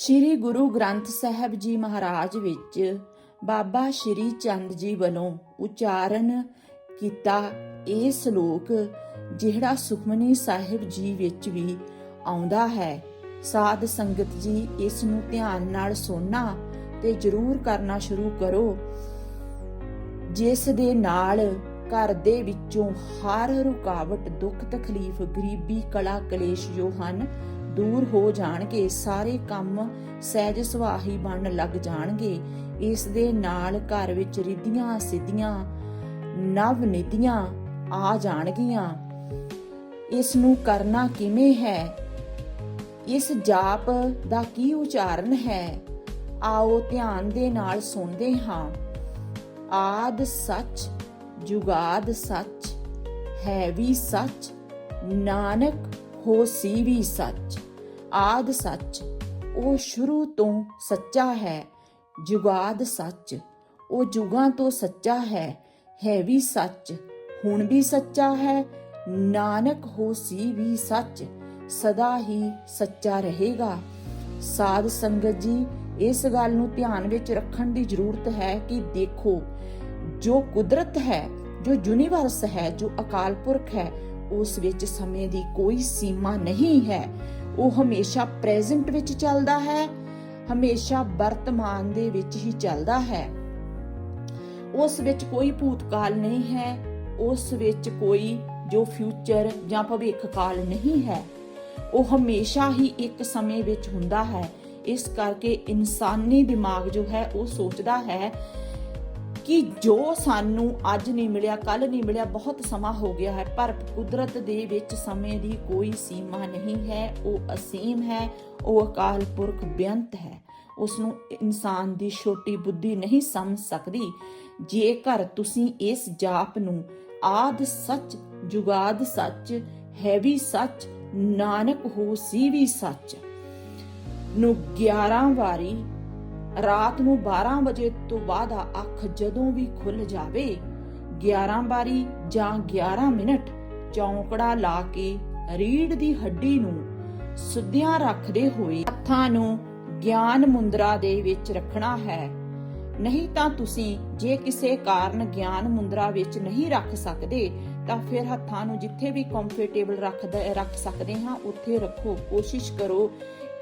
ਸ੍ਰੀ ਗੁਰੂ ਗ੍ਰੰਥ ਸਾਹਿਬ ਜੀ ਮਹਾਰਾਜ ਵਿੱਚ ਬਾਬਾ ਸ਼੍ਰੀ ਚੰਦ ਜੀ ਵੱਲੋਂ ਉਚਾਰਨ ਕੀਤਾ ਇਹ ਸ਼ਲੋਕ, ਜਿਹੜਾ ਸੁਖਮਨੀ ਸਾਹਿਬ ਜੀ ਵਿੱਚ ਵੀ ਆਉਂਦਾ ਹੈ। ਸਾਧ ਸੰਗਤ ਜੀ, ਇਸ ਨੂੰ ਧਿਆਨ ਨਾਲ ਸੁਣਨਾ ਤੇ ਜ਼ਰੂਰ ਕਰਨਾ ਸ਼ੁਰੂ ਕਰੋ। ਜਿਸ ਦੇ ਨਾਲ ਘਰ ਦੇ ਵਿੱਚੋਂ ਹਰ ਰੁਕਾਵਟ, ਦੁੱਖ ਤਕਲੀਫ, ਗਰੀਬੀ, ਕਲਾ ਕਲੇਸ਼ ਜੋ ਹਨ ਦੂਰ ਹੋ ਜਾਣਗੇ, ਸਾਰੇ ਕੰਮ ਸਹਿਜ ਸੁਭਾਹੀ ਬਣਨ ਲੱਗ ਜਾਣਗੇ। ਇਸ ਦੇ ਨਾਲ ਘਰ ਵਿੱਚ ਰਿੱਧੀਆਂ ਸਿੱਧੀਆਂ ਨਵ ਨੀਤੀਆਂ ਆ ਜਾਣਗੀਆਂ। ਇਸ ਨੂੰ ਕਰਨਾ ਕਿਵੇਂ ਹੈ? ਇਸ ਜਾਪ ਦਾ ਕੀ ਉਚਾਰਨ ਹੈ? ਆਓ ਧਿਆਨ ਦੇ ਨਾਲ ਸੁਣਦੇ ਹਾਂ। ਆਦ ਸੱਚ, ਜੁਗਾਦ ਸੱਚ, ਹੈ ਵੀ ਸੱਚ, ਨਾਨਕ ਹੋਸੀ ਵੀ ਸੱਚ, ਆਦ ਸੱਚ, ਉਹ ਸ਼ੁਰੂ ਤੋਂ ਸੱਚਾ ਹੈ, ਜੁਗਾਦ ਸੱਚ, ਉਹ ਜੁਗਾਂ ਤੋਂ ਸੱਚਾ ਹੈ ਹੈ ਵੀ ਸੱਚ, ਹੁਣ ਵੀ ਸੱਚਾ ਹੈ, ਨਾਨਕ ਹੋਸੀ ਵੀ ਸੱਚ, ਸਦਾ ਹੀ ਸੱਚਾ ਰਹੇਗਾ। ਸਾਧ ਸੰਗਤ ਜੀ, ਇਸ ਗੱਲ ਨੂੰ ਧਿਆਨ ਵਿੱਚ ਰੱਖਣ ਦੀ ਜ਼ਰੂਰਤ ਹੈ ਕਿ ਦੇਖੋ, ਜੋ ਕੁਦਰਤ ਹੈ, ਜੋ ਯੂਨੀਵਰਸ ਹੈ, ਜੋ ਅਕਾਲ ਪੁਰਖ ਹੈ ਉਸ ਵਿੱਚ ਸਮੇਂ ਦੀ ਕੋਈ ਸੀਮਾ ਨਹੀਂ ਹੈ। ਉਹ ਹਮੇਸ਼ਾ ਪ੍ਰੈਜ਼ੈਂਟ ਵਿੱਚ ਚੱਲਦਾ ਹੈ, ਹਮੇਸ਼ਾ ਵਰਤਮਾਨ ਦੇ ਵਿੱਚ ਹੀ ਚੱਲਦਾ ਹੈ। ਉਸ ਵਿੱਚ ਕੋਈ ਭੂਤਕਾਲ ਨਹੀਂ ਹੈ, ਉਸ ਵਿੱਚ ਕੋਈ ਜੋ ਫਿਊਚਰ ਜਾਂ ਭਵਿੱਖ ਕਾਲ ਨਹੀਂ ਹੈ। ਉਹ ਹਮੇਸ਼ਾ ਹੀ ਇੱਕ ਸਮੇਂ ਵਿੱਚ ਹੁੰਦਾ ਹੈ। ਇਸ ਕਰਕੇ ਇਨਸਾਨੀ ਦਿਮਾਗ ਜੋ ਹੈ, ਉਹ ਸੋਚਦਾ ਹੈ ਕਿ ਜੋ ਸਾਨੂੰ ਅੱਜ ਨਹੀਂ ਮਿਲਿਆ ਕੱਲ ਨਹੀਂ ਮਿਲਿਆ, ਬਹੁਤ ਸਮਾਂ ਹੋ ਗਿਆ ਹੈ, ਪਰ ਕੁਦਰਤ ਦੇ ਵਿੱਚ ਸਮੇਂ ਦੀ ਕੋਈ ਸੀਮਾ ਨਹੀਂ ਹੈ। ਉਹ ਅਸੀਮ ਹੈ, ਉਹ ਅਕਾਲ ਪੁਰਖ ਬੇਅੰਤ ਹੈ। ਉਸ ਨੂੰ ਇਨਸਾਨ ਦੀ ਛੋਟੀ ਬੁੱਧੀ ਨਹੀਂ ਸਮਝ ਸਕਦੀ। ਜੇਕਰ ਤੁਸੀਂ ਇਸ ਜਾਪ ਨੂੰ ਆਦ ਸੱਚ, ਜੁਗਾਦ ਸੱਚ ਹੈ ਵੀ ਸੱਚ, ਨਾਨਕ ਹੋ ਸੀ ਵੀ ਸੱਚ ਨੂੰ 11 ਵਾਰੀ ਰਾਤ ਨੂੰ 12 ਵਜੇ ਤੋਂ ਬਾਅਦ ਅੱਖ ਜਦੋਂ ਵੀ ਖੁੱਲ ਜਾਵੇ 11 ਵਾਰੀ ਜਾਂ 11 ਮਿੰਟ ਚੌਂਕੜਾ ਲਾ ਕੇ ਰੀੜ ਦੀ ਹੱਡੀ ਨੂੰ ਸੁੱਧਿਆਂ ਰੱਖਦੇ ਹੋਏ ਹੱਥਾਂ ਨੂੰ ਗਿਆਨ ਮੁੰਦਰਾ ਦੇ ਵਿੱਚ ਰੱਖਣਾ ਹੈ। ਨਹੀਂ ਤਾਂ ਤੁਸੀਂ ਜੇ ਕਿਸੇ ਕਾਰਨ ਗਿਆਨ ਮੁੰਦਰਾ ਵਿੱਚ ਨਹੀਂ ਰੱਖ ਸਕਦੇ, ਤਾਂ ਫਿਰ ਹੱਥਾਂ ਨੂੰ ਜਿੱਥੇ ਵੀ ਕੰਫਰਟੇਬਲ ਰੱਖਦਾ, ਰੱਖ ਸਕਦੇ ਹਾਂ, ਉੱਥੇ ਰੱਖੋ, ਕੋਸ਼ਿਸ਼ ਕਰੋ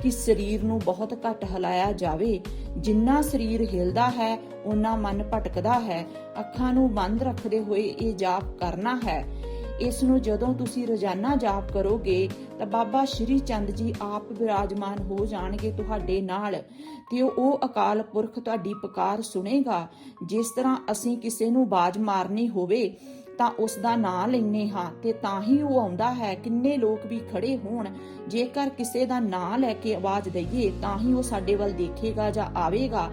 ਕਿ ਸਰੀਰ ਨੂੰ ਬਹੁਤ ਘੱਟ ਹਿਲਾਇਆ ਜਾਵੇ। ਜਿੰਨਾ ਸਰੀਰ ਹਿਲਦਾ ਹੈ ਉਨਾ ਮਨ ਭਟਕਦਾ ਹੈ। ਅੱਖਾਂ ਨੂੰ ਬੰਦ ਰੱਖਦੇ ਹੋਏ ਇਹ ਜਾਪ ਕਰਨਾ ਹੈ। ਇਸ ਨੂੰ ਜਦੋਂ ਤੁਸੀਂ ਰੋਜ਼ਾਨਾ ਜਾਪ ਕਰੋਗੇ, ਤਾਂ ਬਾਬਾ ਸ਼੍ਰੀ ਚੰਦ ਜੀ ਆਪ ਵਿਰਾਜਮਾਨ ਹੋ ਜਾਣਗੇ ਤੁਹਾਡੇ ਨਾਲ। ਤੇ ਉਹ ਅਕਾਲ ਪੁਰਖ ਤੁਹਾਡੀ ਪੁਕਾਰ ਸੁਣੇਗਾ। ਜਿਸ ਤਰ੍ਹਾਂ ਅਸੀਂ ਕਿਸੇ ਨੂੰ ਬਾਜ ਮਾਰਨੀ ਹੋਵੇ ਤਾਂ ਉਸ ਦਾ ਨਾਂ ਲੈਨੇ ਹਾਂ ਤੇ ਤਾਂ ਹੀ ਉਹ ਆਉਂਦਾ ਹੈ, ਕਿੰਨੇ ਲੋਕ ਵੀ ਖੜੇ ਹੋਣ। ਜੇਕਰ ਕਿਸੇ ਦਾ ਨਾਂ ਲੈ ਕੇ ਆਵਾਜ਼ ਦਈਏ, ਤਾਂ ਹੀ ਉਹ ਸਾਡੇ ਵੱਲ ਦੇਖੇਗਾ ਜਾਂ ਆਵੇਗਾ।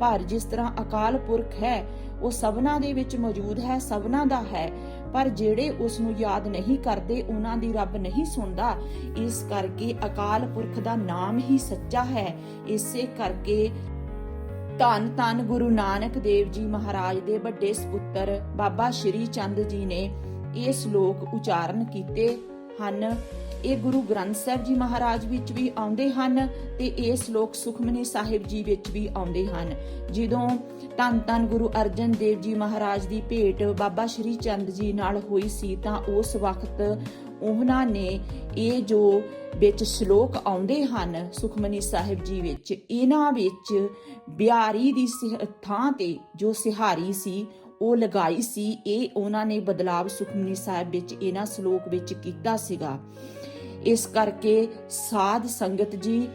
ਪਰ ਜਿਸ ਤਰ੍ਹਾਂ ਅਕਾਲ ਪੁਰਖ ਹੈ, ਉਹ ਸਭਨਾ ਦੇ ਵਿੱਚ ਮੌਜੂਦ ਹੈ, ਸਭਨਾ ਦਾ ਹੈ। ਪਰ ਜਿਹੜੇ ਉਸ ਨੂੰ ਯਾਦ ਨਹੀਂ ਕਰਦੇ, ਉਹਨਾਂ ਦੀ ਰੱਬ ਨਹੀਂ ਸੁਣਦਾ। ਇਸ ਕਰਕੇ ਅਕਾਲ ਪੁਰਖ ਦਾ ਨਾਮ ਹੀ ਸੱਚਾ ਹੈ। ਇਸੇ ਕਰਕੇ ਧੰਨ ਧੰਨ ਗੁਰੂ ਨਾਨਕ ਦੇਵ ਜੀ ਮਹਾਰਾਜ ਦੇ ਵੱਡੇ ਸੁਪੁੱਤਰ ਬਾਬਾ ਸ਼੍ਰੀ ਚੰਦ ਜੀ ਨੇ ਇਹ ਸ਼ਲੋਕ ਉਚਾਰਨ ਕੀਤੇ ਹਨ। ਇਹ ਗੁਰੂ ਗ੍ਰੰਥ ਸਾਹਿਬ ਜੀ ਮਹਾਰਾਜ ਵਿੱਚ ਵੀ ਆਉਂਦੇ ਹਨ ਤੇ ਇਹ ਸ਼ਲੋਕ ਸੁਖਮਨੀ ਸਾਹਿਬ ਜੀ ਵਿੱਚ ਵੀ ਆਉਂਦੇ ਹਨ। ਜਦੋਂ ਧੰਨ ਧੰਨ ਗੁਰੂ ਅਰਜਨ ਦੇਵ ਜੀ ਮਹਾਰਾਜ ਦੀ ਭੇਟ ਬਾਬਾ ਸ਼੍ਰੀ ਚੰਦ ਜੀ ਨਾਲ ਹੋਈ ਸੀ ਤਾਂ ਉਸ ਵਕਤ ਉਹਨਾਂ ਨੇ ਇਹ ਜੋ ਵਿੱਚ ਸ਼ਲੋਕ ਆਉਂਦੇ ਹਨ ਸੁਖਮਨੀ ਸਾਹਿਬ ਜੀ ਵਿੱਚ, ਇਹਨਾਂ ਵਿੱਚ ਬਿਹਾਰੀ ਦੀ ਥਾਂ ਤੇ ਜੋ ਸਿਹਾਰੀ ਸੀ, ਉਹ ਲਗਾਈ ਸੀ। ਇਹ ਉਹਨਾਂ ਨੇ ਬਦਲਾਵ ਸੁਖਮਨੀ ਸਾਹਿਬ ਵਿੱਚ ਇਹਨਾਂ ਸ਼ਲੋਕ ਵਿੱਚ ਕੀਤਾ ਸੀਗਾ। ਇਸ ਕਰਕੇ ਸਾਧ ਸੰਗਤ ਜੀ,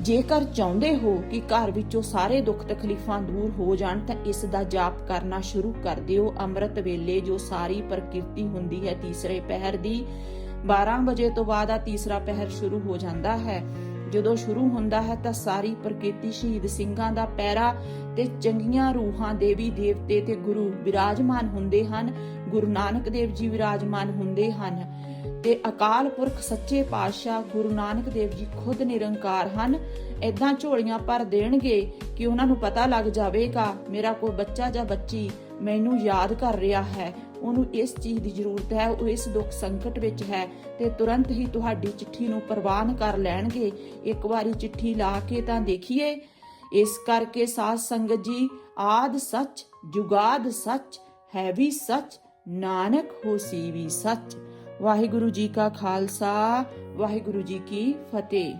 ਜੇਕਰ ਚਾਹੁੰਦੇ ਹੋ ਕਿ ਘਰ ਵਿੱਚੋਂ ਸਾਰੇ ਦੁੱਖ ਤਕਲੀਫਾਂ ਦੂਰ ਹੋ ਜਾਣ, ਤਾਂ ਇਸ ਦਾ ਜਾਪ ਕਰਨਾ ਸ਼ੁਰੂ ਕਰ ਦਿਓ। ਅੰਮ੍ਰਿਤ ਵੇਲੇ ਜੋ ਸਾਰੀ ਪ੍ਰਕਿਰਤੀ ਹੁੰਦੀ ਹੈ ਤੀਸਰੇ ਪਹਿਰ ਦੀ 12 ਵਜੇ ਤੋਂ ਬਾਅਦ ਆ ਤੀਸਰਾ ਪਹਿਰ ਸ਼ੁਰੂ ਹੋ ਜਾਂਦਾ ਹੈ। ਜਦੋਂ ਸ਼ੁਰੂ ਹੁੰਦਾ ਹੈ ਤਾਂ ਸਾਰੀ ਪ੍ਰਕਿਰਤੀ ਸ਼ਹੀਦ ਸਿੰਘਾਂ ਦਾ ਪੈਰਾ ਤੇ ਚੰਗੀਆਂ ਰੂਹਾਂ ਦੇਵੀ ਦੇਵਤੇ ਤੇ ਗੁਰੂ ਵਿਰਾਜਮਾਨ ਹੁੰਦੇ ਹਨ। ਗੁਰੂ ਨਾਨਕ ਦੇਵ ਜੀ ਵਿਰਾਜਮਾਨ ਹੁੰਦੇ ਹਨ ਤੇ ਅਕਾਲ ਪੁਰਖ ਸੱਚੇ ਪਾਤਸ਼ਾਹ ਗੁਰੂ ਨਾਨਕ ਦੇਵ ਜੀ ਖੁਦ ਨਿਰੰਕਾਰ ਹਨ। ਐਦਾਂ ਝੋਲੀਆਂ ਭਰ ਦੇਣਗੇ ਕਿ ਉਹਨਾਂ ਨੂੰ ਪਤਾ ਲੱਗ ਜਾਵੇਗਾ, ਮੇਰਾ ਕੋਈ ਬੱਚਾ ਜਾਂ ਬੱਚੀ ਮੈਨੂੰ ਯਾਦ ਕਰ ਰਿਹਾ ਹੈ ਉਹਨੂੰ ਇਸ ਚੀਜ਼ ਦੀ ਜ਼ਰੂਰਤ ਹੈ, ਉਹ ਇਸ ਦੁੱਖ ਸੰਕਟ ਵਿੱਚ ਹੈ ਤੇ ਤੁਰੰਤ ਹੀ ਤੁਹਾਡੀ ਚਿੱਠੀ ਨੂੰ ਪ੍ਰਵਾਨ ਕਰ ਲੈਣਗੇ। ਇੱਕ ਵਾਰੀ ਚਿੱਠੀ ਲਾ ਕੇ ਤਾਂ ਦੇਖੀਏ। ਇਸ ਕਰਕੇ ਸਾਧ ਸੰਗਤ ਜੀ, ਆਦ ਸੱਚ, ਜੁਗਾਦ ਸੱਚ, ਹੈ ਵੀ ਸੱਚ, ਨਾਨਕ ਹੋਸੀ ਵੀ ਸੱਚ। ਵਾਹਿਗੁਰੂ ਜੀ ਕਾ ਖਾਲਸਾ, ਵਾਹਿਗੁਰੂ ਜੀ ਕੀ ਫਤਿਹ।